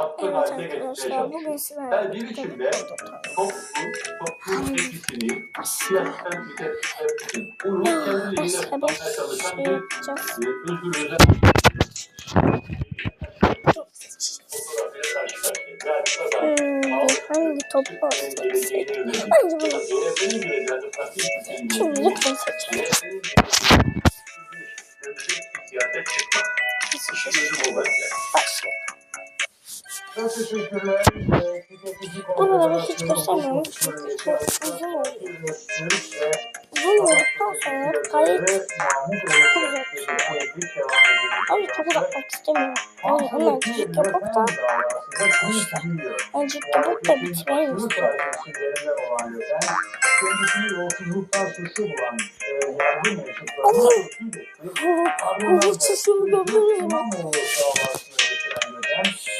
Evet arkadaşlar bugün çalışıyorsun. Yani sizlerle bir biçimde toplum, toplum etkisini siyasetten bir de bu ruh kendi lehine bir çalışan şey bir e, özgür özel Hmm, hangi topu yönelik Bence bunu. Şimdi lütfen seçelim. Başlayalım. Çok teşekkürler. Ben hiç göstermiyorum. Çünkü çok uzun oldu. Uzun olduktan sonra kayıt Abi çok uzatmak istemiyorum. Yani hemen cik yapıp da işte. Yani cik yapıp da bitireyim istiyorum. Kendisini yolsuzluktan suçlu bulan. Bu sesimi gördünüz mü?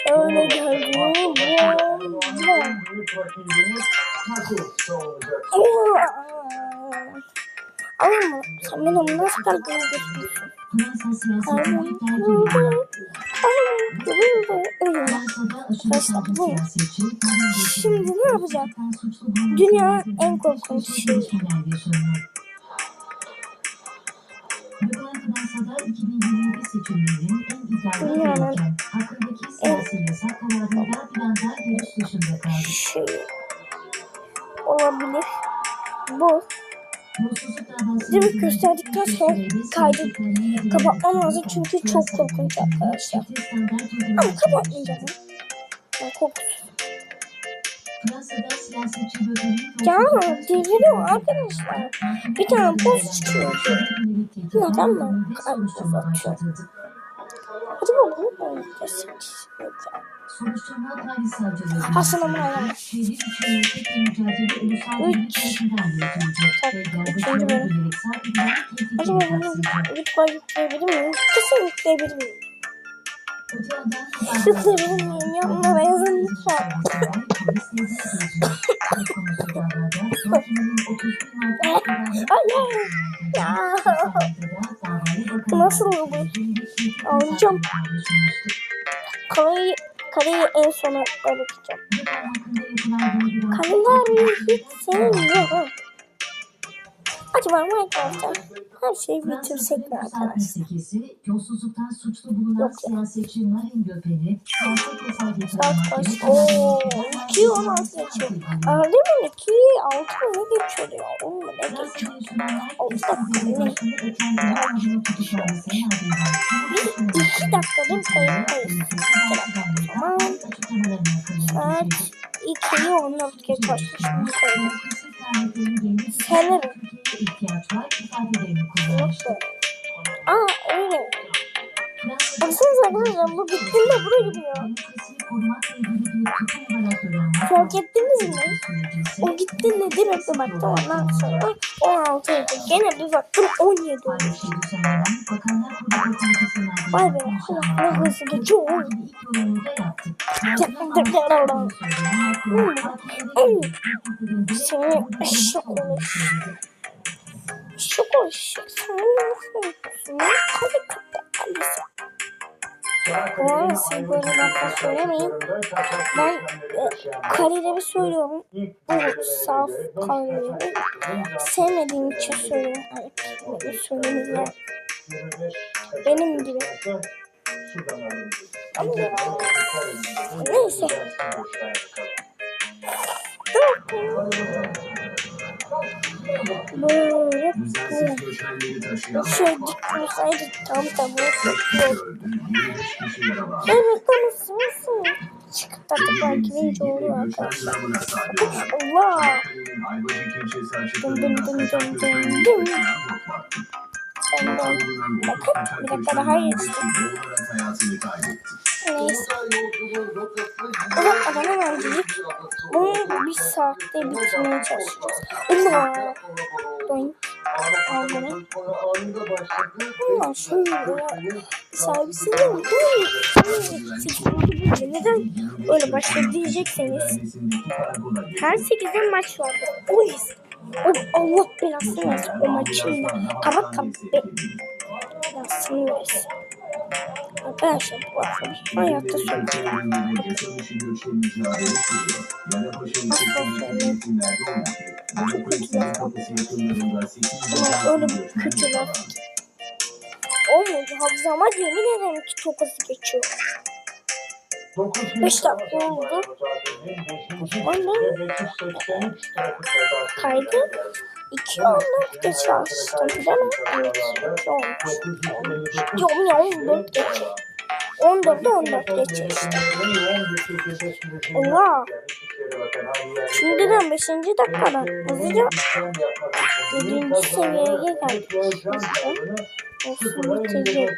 Şöyle geldi. Ama sen benim nasıl Le Pen, Şimdi ne bulunması Dünyanın en korkunç şeyi. 2027 seçimlerinin en Dünyanın adayken hakkındaki siyasi yasak kararında anda görüş dışında kaldı. Şey olabilir. Bu yüzünden gösterdikten sonra kaydı siyasi kapatmam lazım çünkü çok korkunç arkadaşlar. Ama kapatmayacağım. Ben korkuyorum. Ya deliriyor arkadaşlar. Bir tane verilen çıkıyor. Neden mi? Kalp uzatıyor. başlatıldı. Acaba bunu Paris Savcılığı Hasan mücadele ulusal Üç. Acaba bunu lütfen yükleyebilir miyim? Kesin yükleyebilir miyim? Miyim? Yanına yazın lütfen. Polis tezgah geçiyor. Söz konusu davada mahkemenin 31 Mart kararı Hayır. Ya. Nasıl oldu? Alacağım. Kareyi, kareyi en sona bırakacağım. Kareleri hiç sevmiyorum. Acaba Minecraft'ta her şeyi bitirsek mi arkadaşlar? 8'i yolsuzluktan suçlu bulunan Yok ya. siyasetçi Marine Le Pen'i siyaset yasağı getiren Saat kaç? Ooo kararında 2 16 geçiyor. Aa, değil mi? 2 6 mı ne geçiyor ya? 10 mu ne geçiyor? Fransa'da yaşananlar Altı eski dakika belediye ne? başkanı Ekrem İmamoğlu'nun tutuklanmasının ardından Bir iki dakikadır kayıttayız. Tamam. Saat 2'yi 14 geç açmış. Bunu koydum. İhtiyaç var ifadelerini böyle. Aa öyle. Baksanıza arkadaşlar bu gittiğinde buraya gidiyor. Fark ettiniz mi? O gittiğinde direkt bir baktım ondan sonra 16 oldu. Gene bir baktım 17 oldu. Vay be, ne hızlı geçiyor. ilgili ilk yorumunu da yaptı. Seni eşek olmuş. Şok olacak. Sen ne yapıyorsun? Hadi kapı Alice. Bu arada siz böyle laflar söylemeyin. Ben e, karileri söylüyorum. Bu saf karileri. Sevmediğim için söylüyorum. Ay, bunu söylemeyeceğim. Benim gibi. Neyse. Böyle taşıyan şey gitmeseydi tam tamam. öldü. 25 kişi yaralandı. Evet konuşsun. Çıkıp belki birinci oluyor arkadaşlar. Allah. Dın dın dın dın dın dın. Bulunan Bakın, bir dakika daha geçti. Neyse. Uzatmadan hemen dedik. Bunu bir saatte bitirmeye çalışacağız. Allah. Doink. Al bunu. Allah şöyle. Servisiyle mi? Neden öyle başladı diyecekseniz. Her 8'de maç vardı. O yüzden. O Allah belasını versin o maçın da. Kapat kapat. Be- Belasını versin. Şimdi bu akşam hayatta söyleyeceğim. Yasa dışı göçlerin icraatı sürüyor. Yarapaşa ilçesindeki mevsimlerde oldu ki, Demokrasinin kapısı yakınlarında 800 Ama öyle bir kötü laf. Olmuyor Hafıza ama yemin ederim ki çok hızlı geçiyor. 9 Beş dakika oldu. Kaydı. 2 14 geç açtım değil mi? Evet. 2 olmuş. Yok ya 14 geç. 14'de 14 geçiyor işte. Allah. Şimdiden 5. dakikada hızlıca 7. seviyeye geldik. Olsun bitecek.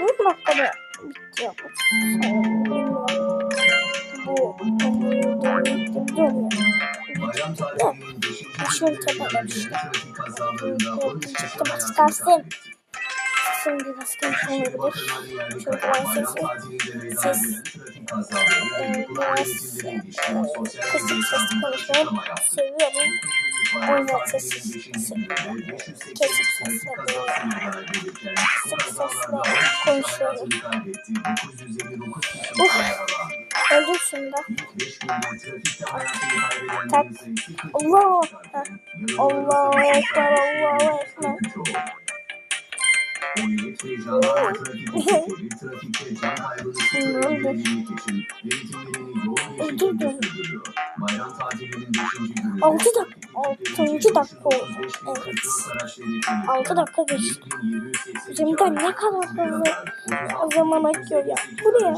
10 dakikada bitti. Bu Bayram tatilinin 5. Şunu günü tepelemiş. trafik kazalarında 13 kişi Çıktım, çıkarsın. Şimdi biraz karar var bayram sesi. Ses. Ee, yapılan biraz yönetimlere ilişkin sosyal medya hesabında açıklama yaptı. Evet, tatilinin ses- 5. gününde 583 Kesik trafik sesle kazası meydana gelirken bu Kısık kazalarda sesle 13 kişi konuşuyorum. hayatını kaybetti, 959 kişi Uf. yaralandı. Öldüm şimdi. İlk 5 günde trafikte hayatını kaybedenlerin Tak. sayısı 40 Allah. çıkarken, Allahu yaralıların Emniyet jandarma trafik ekipleri trafikte can kaybını sıfır Ne oldu? engellemek için eğitimlerini yoğun bir şekilde sürdürüyor. Bayram tatilinin 5. günü. Altı dak- altıncı dakika oldu. Evet. Altı dakika geçti. Bizimden ne kadar hızlı zaman akıyor ya. Bu ne ya?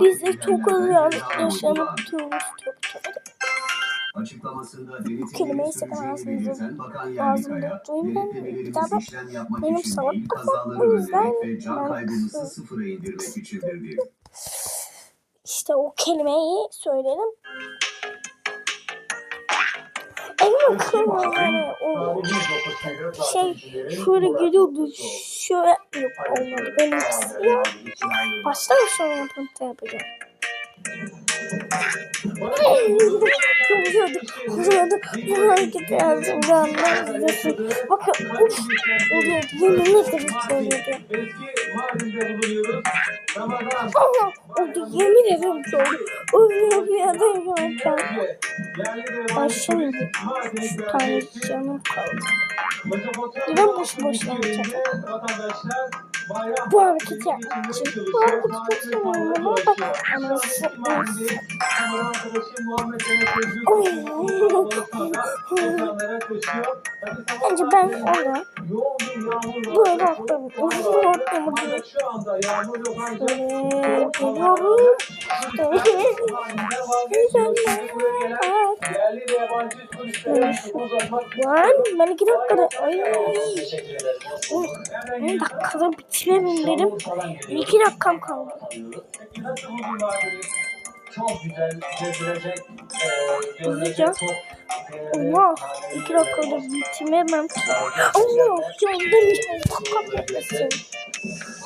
Biz de çok hızlı yaşanıp durmuş çok çok. Açıklamasında kelimeyi sakın ağzınıza- ağzımda. Bir daha bak. Benim salak kafam, o yüzden can ben. İşte o kelimeyi. En aklıma yani o şey şöyle geliyordu. Şöyle yok olmadı. Benimkisi ya. Baştan sonra yapacağım. Vuruyorduk, vuruyorduk, bu hareketi yazdım da anlamıyorsun. Bakın, uf, oluyordu, yemin ederim söylüyordu. Ama oldu, yemin ederim söylüyordu. Öyle bir adam görken. Ay şimdi, şu tane canım kaldı. Neden boş boşuna yapacağım? Bu hareketi yapmak. Bu hareketi seviyorum ama bak, anası, anası. Bence ben ona böyle atladım. Uzun atladım diye. Böyle geliyorum. Lan ben iki dakikada ay oh, bir dakikada bitirelim dedim. İki dakikam kaldı. Çok güzel, gezilecek, Hızlıca. görülecek çok Allah iki dakikada bitiremem. Allah yandım çok kahretsin.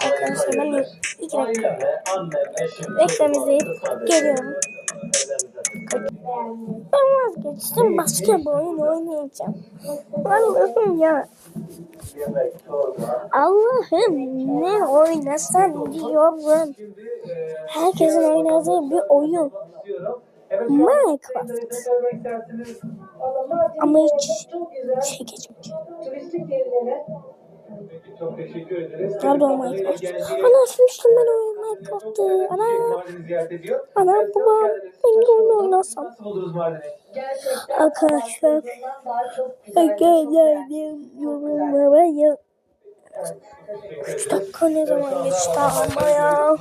Arkadaşlar ben iki dakika beklemeyip geliyorum. Ben vazgeçtim başka bir oyun oynayacağım. Allah'ım ya. Allah'ım ne oynasam diyorum. Herkesin oynadığı bir oyun. Minecraft. Ama hiç şey geçmeyecek. Çok teşekkür ederiz. Nerede o Minecraft? Ana açmıştım ben o Minecraft'ı. Ana. Ana baba. Ben de onu oynasam. Arkadaşlar. Arkadaşlar yorumlara yaz. 3 dakika ne zaman geçti ama ya.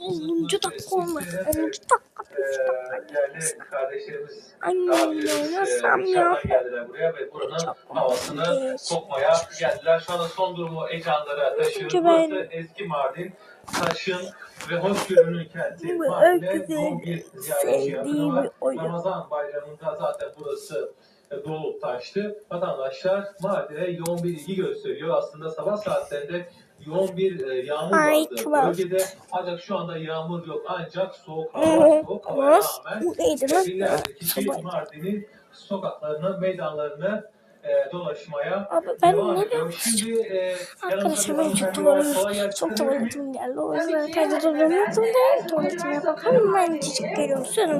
10. dakika olmadı. 10. dakika. 3 dakika. Değerli kardeşlerimiz Annemle oynasam ya. geldiler ve buranın havasını sokmaya geldiler. Şu anda son durumu ekranlara taşıyoruz. Burası eski Mardin, taşın ve hoşgörünün kenti. Bu bir oyun. Ramazan bayramında zaten burası dolup taştı. Vatandaşlar Mardin'e yoğun bir ilgi gösteriyor. Aslında sabah saatlerinde yoğun bir e, yağmur Ay, vardı bölgede. Ancak şu anda yağmur yok. Ancak soğuk hava, soğuk havaya rağmen binlerce kişi. Mardin'in sokaklarını, meydanlarını e, dolaşmaya Abi ben devam ne ediyorum. Şimdi e, Arkadaşlar bir çok gelsin. çok tuvaletim geldi. O yüzden kaydı durduruyorum. Tuvaletime bakalım. Ben çiçek. Sözüm